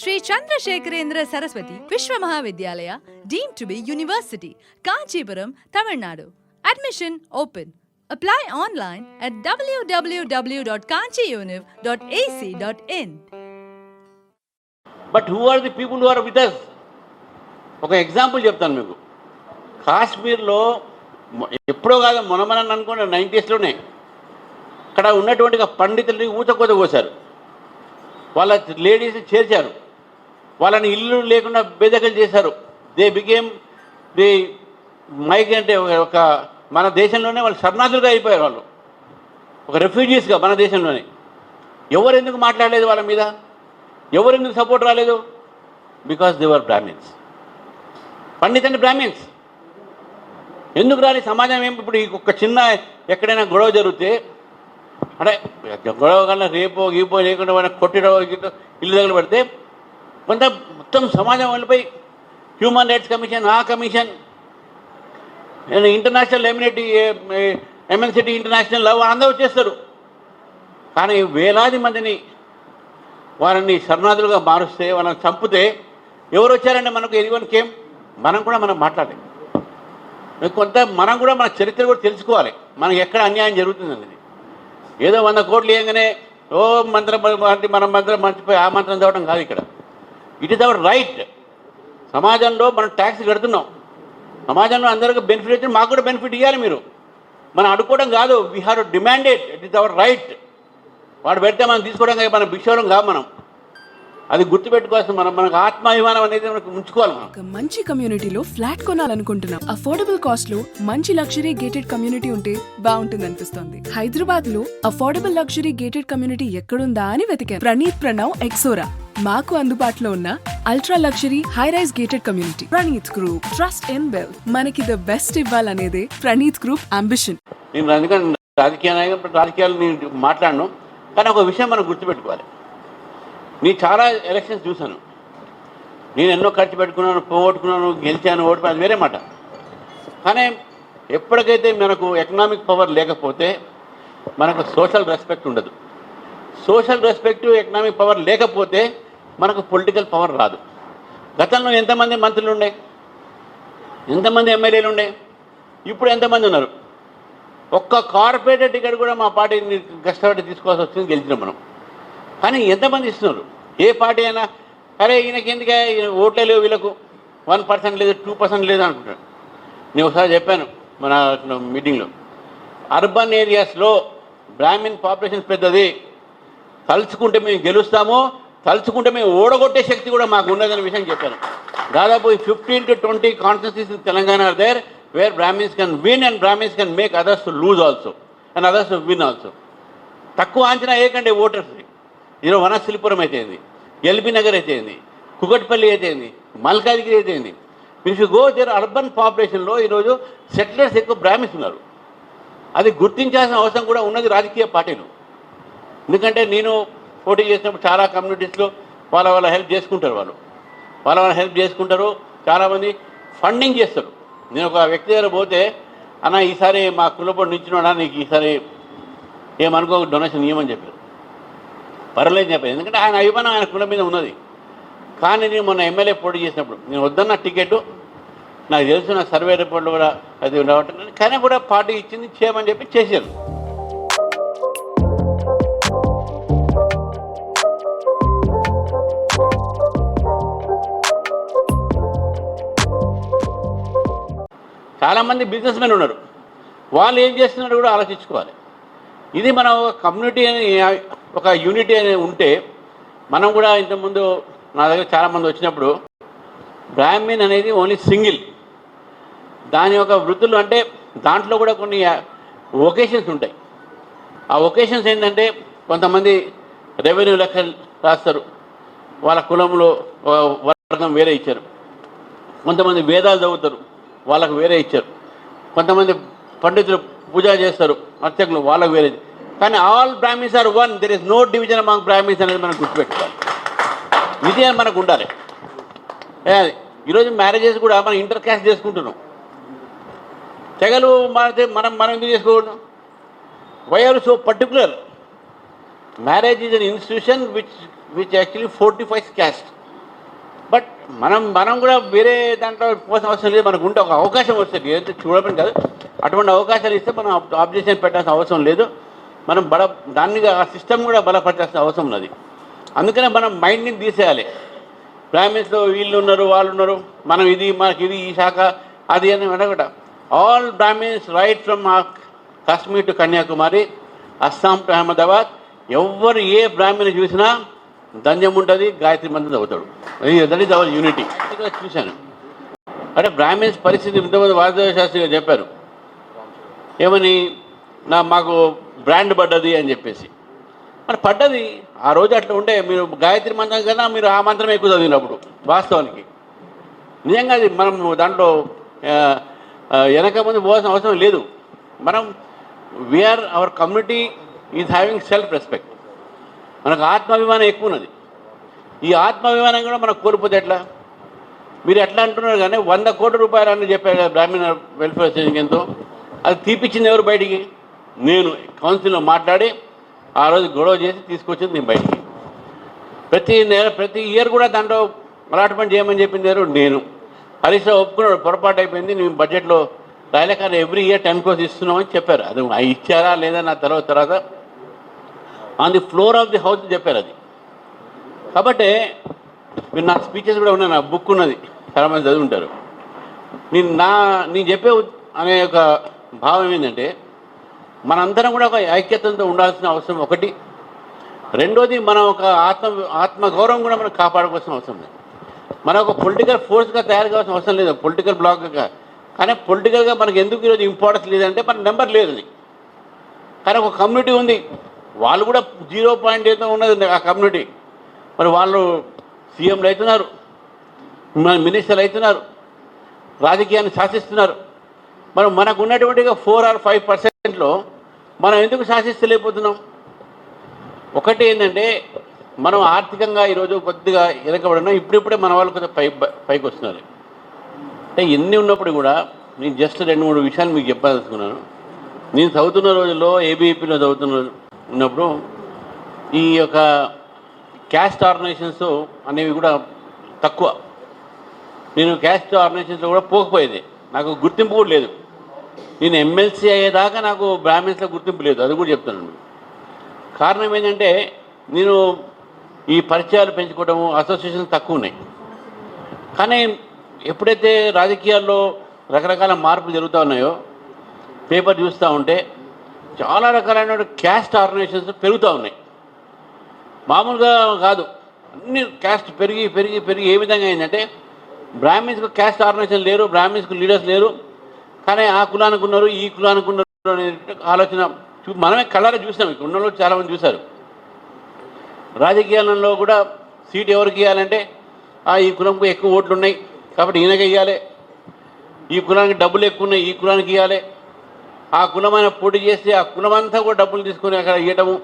Sri Chandrasekharendra Saraswathi Viswa Mahavidyalaya deem to be university Kanchipuram Tamil Nadu. Admission open apply online at W W W dot Kanchi univ dot AC dot in but who are the people who are with us ఒక example చెప్తాను మీకు. కాశ్మీర్లో ఎప్పుడో కాదు మొన్న మొన్న అనుకున్న నైంటీస్లోనే అక్కడ ఉన్నటువంటి పండితులని ఊచకోత కోశారు. వాళ్ళ లేడీస్ చేర్చారు. వాళ్ళని ఇల్లు లేకుండా బెదకలు చేశారు. దే బిగేమ్ ది మైక్ అంటే ఒక- మన దేశంలోనే వాళ్ళు శరణార్థులుగా అయిపోయారు వాళ్ళు. ఒక రెఫ్యూజీస్గా మన దేశంలోనే. ఎవరు ఎందుకు మాట్లాడలేదు వాళ్ళ మీద? ఎవరు ఎందుకు సపోర్ట్ రాలేదు? Because they're Brahmins Pandit and Brahmins ఎందుకు రాని సమాజం ఏం ఇప్పుడు ఒక చిన్న ఎక్కడైనా గొడవ జరిగితే అంటే గొడవ కన్నా రేపో గీపో లేకుండా మన కొట్టిడో ఇల్లు దగ్గర పెడితే కొంత మొత్తం సమాజం వాళ్ళపై హ్యూమన్ రైట్స్ కమిషన్ ఆ కమిషన్ ఇంటర్నేషనల్ ఎమ్యూనిటీ ఎంఎన్సిటీ ఇంటర్నేషనల్ లవ్ అందరూ వచ్చేస్తారు. కానీ వేలాది మందిని వారిని శరణార్థులుగా మారుస్తే వాళ్ళని చంపితే ఎవరు వచ్చారంటే మనకు? ఎనివన్కి ఏం మనం కూడా మనం మాట్లాడాలి. కొంత మనం కూడా మన చరిత్ర కూడా తెలుసుకోవాలి. మనకి ఎక్కడ అన్యాయం జరుగుతుందని ఏదో వంద కోట్లు ఏంగానే ఓ మంత్రం అంటే మన మంత్రం మర్చిపోయి ఆ మంత్రం చదవడం కాదు ఇక్కడ. ఇట్ ఈస్ అవర్ రైట్ సమాజంలో మనం ట్యాక్స్ కడుతున్నాం. సమాజంలో అందరికీ బెనిఫిట్ వచ్చింది మాకు కూడా బెనిఫిట్ ఇవ్వాలి మీరు. మనం అడుక్కోవడం కాదు we have demanded it is our right వాడు పెడితే మనం తీసుకోవడం మనం భిక్షవడం కాదు మనం. అది గుర్తుపెట్టుకోవాల్సిన మనం మనకు ఆత్మాభిమానం అనేది మనకు ఉంచుకోవాలి మనం. ఒక మంచి కమ్యూనిటీలో ఫ్లాట్ కొనాలనుకుంటున్నాం. అఫోర్డబుల్ కాస్ట్లో మంచి లగ్జరీ గేటెడ్ కమ్యూనిటీ ఉంటే బాగుంటుంది అనిపిస్తోంది. హైదరాబాద్లో అఫోర్డబుల్ లగ్జరీ గేటెడ్ కమ్యూనిటీ ఎక్కడుందా అని వెతికాను ప్రణీత్ ప్రణవ్ ఎక్సోరా మాకు అందుబాటులో ఉన్న ultra luxury high rise gated community Praneeth group trust in well మనకి ద బెస్ట్ ఇవ్వాలనేదే ప్రణీత్ గ్రూప్ అంబిషన్ నేను అందుకని రాజకీయ నాయకులు రాజకీయాలు నేను మాట్లాడను. కానీ ఒక విషయం మనం గుర్తుపెట్టుకోవాలి. నేను చాలా ఎలక్షన్స్ చూశాను. నేను ఎన్నో ఖర్చు పెట్టుకున్నాను పోగొట్టుకున్నాను గెలిచాను ఓడిపోయాను అది వేరే మాట. కానీ ఎప్పటికైతే మనకు ఎకనామిక్ పవర్ లేకపోతే మనకు సోషల్ రెస్పెక్ట్ ఉండదు. సోషల్ రెస్పెక్ట్ ఎకనామిక్ పవర్ లేకపోతే మనకు పొలిటికల్ పవర్ రాదు. గతంలో ఎంతమంది మంత్రులు ఉండే ఎంతమంది ఎమ్మెల్యేలు ఉండే ఇప్పుడు ఎంతమంది ఉన్నారు? ఒక్క కార్పొరేటర్ టికెట్ కూడా మా పార్టీని కష్టపడి తీసుకోవాల్సి వచ్చింది గెలిచిన మనం. కానీ ఎంతమంది ఇస్తున్నారు? ఏ పార్టీ అయినా? అరే ఈయనకి ఎందుకే ఓట్లే లేవు వీళ్ళకు? వన్ పర్సెంట్ లేదు టూ పర్సెంట్ లేదు అనుకుంటాను నేను ఒకసారి చెప్పాను మన మీటింగ్లో. అర్బన్ ఏరియాస్లో బ్రాహ్మిన్ పాపులేషన్ పెద్దది. తలుచుకుంటే మేము గెలుస్తాము తలుచుకుంటే మేము ఓడగొట్టే శక్తి కూడా మాకు ఉన్నదనే విషయం చెప్పాను. దాదాపు fifteen to twenty constituencies in Telangana are there where Brahmins can win and Brahmins can make others to lose also and others to win also తక్కువ అంచనా ఏకండి ఓటర్స్ని ఈరోజు వనశిలిపురం అయితేంది ఎల్బీ నగర్ అయితేంది కుకట్పల్లి అయితేంది మల్కాజ్గిరి అయితేంది. మీరు గో దేర్ అర్బన్ పాపులేషన్లో ఈరోజు సెటిలర్స్ ఎక్కువ బ్రాహ్మిన్స్ ఉన్నారు అది గుర్తించాల్సిన అవసరం కూడా ఉన్నది రాజకీయ పార్టీలు. ఎందుకంటే నేను పోటీ చేసినప్పుడు చాలా కమ్యూనిటీస్లో వాళ్ళ వాళ్ళ హెల్ప్ చేసుకుంటారు వాళ్ళు. వాళ్ళ వాళ్ళ హెల్ప్ చేసుకుంటారు చాలామంది ఫండింగ్ చేస్తారు. నేను ఒక వ్యక్తి దగ్గర పోతే అన్న ఈసారి మా కులపడి నుంచినోడా? నీకు ఈసారి ఏమనుకో డొనేషన్ ఇవ్వమని చెప్పారు. పర్లేదు చెప్పారు ఎందుకంటే ఆయన అభిమానం ఆయన కులం మీద ఉన్నది. కానీ నేను మొన్న ఎమ్మెల్యే పోటీ చేసినప్పుడు నేను వద్దన్న టికెట్ నాకు తెలుసు నా సర్వే రిపోర్ట్లు కూడా అది ఉండవటం కానీ కూడా పార్టీ ఇచ్చింది చేయమని చెప్పి చేశారు. చాలామంది బిజినెస్ మెన్ ఉన్నారు. వాళ్ళు ఏం చేస్తున్నారు కూడా ఆలోచించుకోవాలి. ఇది మనం కమ్యూనిటీ అని ఒక యూనిటీ అనేది ఉంటే మనం కూడా ఇంతకుముందు నా దగ్గర చాలామంది వచ్చినప్పుడు బ్రాహ్మీన్ అనేది ఓన్లీ సింగిల్ దాని యొక్క వృత్తులు అంటే దాంట్లో కూడా కొన్ని ఒకేషన్స్ ఉంటాయి. ఆ ఒకేషన్స్ ఏంటంటే కొంతమంది రెవెన్యూ లెక్కలు రాస్తారు. వాళ్ళ కులంలో వర్గం వేరే ఇచ్చారు. కొంతమంది వేదాలు చదువుతారు వాళ్ళకు వేరే ఇచ్చారు. కొంతమంది పండితులు పూజ చేస్తారు అర్చకులు వాళ్ళకు వేరే. కానీ all Brahmins are one there is no division among Brahmins అనేది మనం గుర్తుపెట్టుకోవాలి. ఇది మనకు ఉండాలి. ఈరోజు మ్యారేజెస్ కూడా మనం ఇంటర్ క్యాస్ట్ చేసుకుంటున్నాం. తెగలు మారితే మనం మనం ఎందుకు చేసుకోకూడదు? Why are so particular marriage is an institution which which actually fortifies caste but మనం మనం కూడా వేరే దాంట్లో పోసిన అవసరం లేదు. మనకు ఉంటే ఒక అవకాశం వస్తుంది. ఏదైతే చూడమని కాదు అటువంటి అవకాశాలు ఇస్తే మనం ఆబ్జెక్షన్ పెట్టాల్సిన అవసరం లేదు. మనం బల దాన్ని ఆ సిస్టమ్ కూడా బలపరచాల్సిన అవసరం ఉన్నది. అందుకనే మనం మైండ్ని తీసేయాలి. బ్రాహ్మిన్స్లో వీళ్ళు ఉన్నారు వాళ్ళు ఉన్నారు మనం ఇది మనకి ఇది ఈ శాఖ అది అని అనకట all Brahmins right from Kashmir to Kanyakumari Assam to Ahmedabad ఎవరు ఏ బ్రాహ్మణ్ చూసినా ధన్యం ఉంటుంది గాయత్రి మంత్రం చదువుతాడు దట్ ఈస్ అవర్ యూనిటీ చూశాను. అంటే బ్రాహ్మిన్స్ పరిస్థితి ఇంతమంది వాసుదేవ శాస్త్రి గారు చెప్పారు. ఏమని నా మాకు బ్రాండ్ పడ్డది అని చెప్పేసి. మరి పడ్డది ఆ రోజు అట్లా ఉండే మీరు గాయత్రి మంత్రం కన్నా మీరు ఆ మంత్రం ఎక్కువ చదివినప్పుడు వాస్తవానికి. నిజంగా అది మనం దాంట్లో వెనక ముందు పోవాల్సిన అవసరం లేదు. మనం we are our community is having self respect మనకు ఆత్మాభిమానం ఎక్కువ ఉన్నది. ఈ ఆత్మాభిమానం కూడా మనకు కోల్పోతే ఎట్లా? మీరు ఎట్లా అంటున్నారు కానీ వంద కోట్ల రూపాయలు అని చెప్పారు కదా బ్రాహ్మణ వెల్ఫేర్ అసోసియేషన్ ఎంతో అది తీపిచ్చింది ఎవరు బయటికి? నేను కౌన్సిల్లో మాట్లాడి ఆ రోజు గొడవ చేసి తీసుకొచ్చింది నేను బయటికి. ప్రతి నెల ప్రతి ఇయర్ కూడా దాంట్లో అలాట్మెంట్ చేయమని చెప్పింది ఎవరు? నేను. హరీష్ రావు ఒప్పుకున్నాడు పొరపాటు అయిపోయింది నేను బడ్జెట్లో రాయలేక కానీ ఎవ్రీ ఇయర్ టెన్ కోర్స్ ఇస్తున్నామని చెప్పారు. అది ఇచ్చారా లేదా నా తర్వాత తర్వాత? On the floor of the house చెప్పారు అది. కాబట్టి మీరు నా స్పీచెస్ కూడా ఉన్నాయి నా బుక్ ఉన్నది చాలా మంది చదువుంటారు. నేను నా నేను చెప్పే అనే ఒక భావం ఏంటంటే మనందరం కూడా ఒక ఐక్యతతో ఉండాల్సిన అవసరం ఒకటి. రెండోది మనం ఒక ఆత్మ ఆత్మగౌరవం కూడా మనం కాపాడుకోవాల్సిన అవసరం లేదు. మనం ఒక పొలిటికల్ ఫోర్స్గా తయారు కావాల్సిన అవసరం లేదు పొలిటికల్ బ్లాక్గా కానీ పొలిటికల్గా మనకు ఎందుకు ఈరోజు ఇంపార్టెన్స్ లేదంటే మన నెంబర్ లేదు అది. కానీ ఒక కమ్యూనిటీ ఉంది. వాళ్ళు కూడా జీరో పాయింట్ ఏదో ఉన్నది ఆ కమ్యూనిటీ మరి వాళ్ళు సీఎంలు అవుతున్నారు మన మినిస్టర్లు అవుతున్నారు రాజకీయాన్ని శాసిస్తున్నారు. మరి మనకు ఉన్నటువంటి ఫోర్ ఆర్ ఫైవ్ పర్సెంట్లో మనం ఎందుకు శాసిస్తలేకపోతున్నాం? ఒకటి ఏంటంటే మనం ఆర్థికంగా ఈరోజు కొద్దిగా వెనకబడినా ఇప్పుడిప్పుడే మన వాళ్ళు కొంచెం పై పైకి వస్తున్నారు అంటే ఎన్ని ఉన్నప్పుడు కూడా నేను జస్ట్ రెండు మూడు విషయాలు మీకు చెప్పాలనుకున్నాను నేను చదువుతున్న రోజుల్లో ఏబీఈపీలో చదువుతున్న ఉన్నప్పుడు ఈ యొక్క క్యాస్ట్ ఆర్గనైజేషన్స్ అనేవి కూడా తక్కువ. నేను క్యాస్ట్ ఆర్గనైజేషన్స్లో కూడా పోకపోయేది. నాకు గుర్తింపు కూడా లేదు. నేను ఎమ్మెల్సీ అయ్యేదాకా నాకు బ్రాహ్మిన్స్లో గుర్తింపు లేదు అది కూడా చెప్తున్నాను. కారణం ఏంటంటే నేను ఈ పరిచయాలు పెంచుకోవడము అసోసియేషన్ తక్కువ ఉన్నాయి. కానీ ఎప్పుడైతే రాజకీయాల్లో రకరకాల మార్పులు జరుగుతూ ఉన్నాయో పేపర్ చూస్తూ ఉంటే చాలా రకాలైన క్యాస్ట్ ఆర్గనైజేషన్స్ పెరుగుతూ ఉన్నాయి. మామూలుగా కాదు అన్ని క్యాస్ట్ పెరిగి పెరిగి పెరిగి ఏ విధంగా అయిందంటే బ్రాహ్మిన్స్కు క్యాస్ట్ ఆర్గనైజేషన్ లేరు బ్రాహ్మిన్స్కు లీడర్స్ లేరు కానీ ఆ కులానికి ఉన్నారు ఈ కులానికి ఉన్నారు అనే ఆలోచన చూ- మనమే కళ్ళారా చూసాం ఇక్కడ ఉన్న వాళ్ళు చాలామంది చూశారు. రాజకీయాలలో కూడా సీట్ ఎవరికి ఇవ్వాలంటే ఆ ఈ కులంకు ఎక్కువ ఓట్లు ఉన్నాయి కాబట్టి ఈయనకి ఇవ్వాలి ఈ కులానికి డబ్బులు ఎక్కువ ఉన్నాయి ఈ కులానికి ఇవ్వాలి ఆ కులమైన పోటీ చేస్తే ఆ కులమంతా కూడా డబ్బులు తీసుకొని అక్కడ ఇవ్వటము